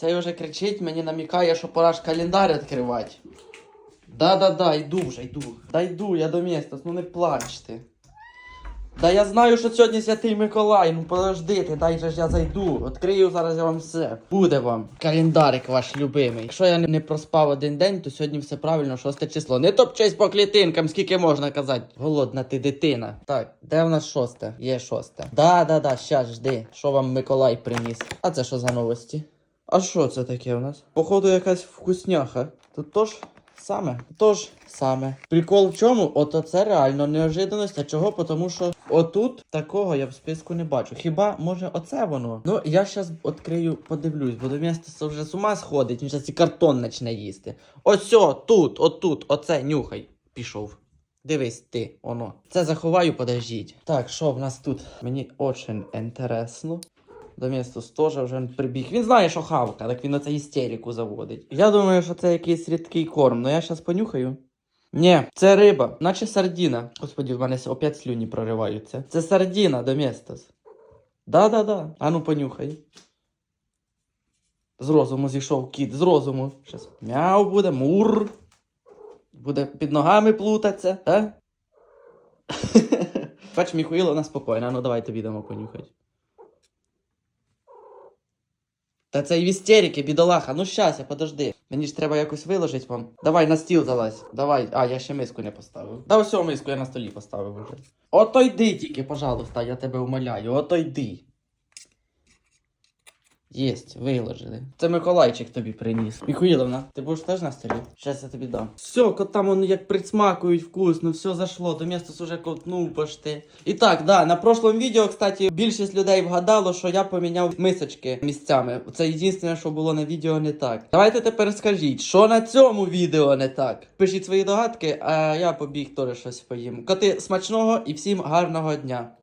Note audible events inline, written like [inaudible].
Цей вже кричить, мені намікає, що пора ж календар відкривати. Да-да-да, йду вже, йду. Да йду, я до міста, ну не плач ти. Да я знаю, що сьогодні Святий Миколай, ну подожди дай же ж я зайду. Відкрию зараз я вам все. Буде вам календарик ваш любимий. Якщо я не- проспав один день, то сьогодні все правильно, шосте число. Не топчись по клітинкам, скільки можна казати. Голодна ти дитина. Так, де в нас шосте? Є шосте. Да-да-да, щас жди. Що вам Миколай приніс? А це що за новості? А що це таке у нас? Походу, якась вкусняха. Тут тож саме. Тож саме. Прикол в чому? Ото це реально неожиданність. А чого? Тому що отут такого я в списку не бачу. Хіба може оце воно? Ну я щас відкрию, подивлюсь, бо до міста вже з ума сходить, він зараз картон почне їсти. Ось тут, отут, оце, нюхай. Пішов. Дивись ти, воно. Це заховаю, подождіть. Так, що в нас тут? Мені очень інтересно. До міста теж вже прибіг. Він знає, що хавка, так він оце істерику заводить. Я думаю, що це якийсь рідкий корм, але я зараз понюхаю. Ні, це риба, наче сардіна. Господі, в мене опять слюні прориваються. Це сардіна, Доместос. Да-да-да. А ну понюхай. З розуму зійшов кіт, з розуму. Щас мяу буде, мур. Буде під ногами плутатися, а? [laughs] Бач, Міхуїл, вона спокійна. Ну давай тобі дамо Та це і в істерики, бідолаха. Ну щас, я подожди. Мені ж треба якось виложити вам. Давай на стіл залазь. Давай. А, я ще миску не поставив. Да ось миску я на столі поставив уже. Ото йди тільки, пожалуйста, я тебе умоляю. Ото йди. Єсть, виложили. Це Миколайчик тобі приніс. Міхуїловна, ти будеш теж на столі? Щас я тобі дам. Все, кот там воно як присмакують вкусно, все зашло, до місто уже ковтнув пошти. І так, да, на прошлому відео, кстати, більшість людей вгадало, що я поміняв мисочки місцями. Це єдине, що було на відео не так. Давайте тепер скажіть, що на цьому відео не так. Пишіть свої догадки, а я побіг теж щось поїм. Коти смачного і всім гарного дня.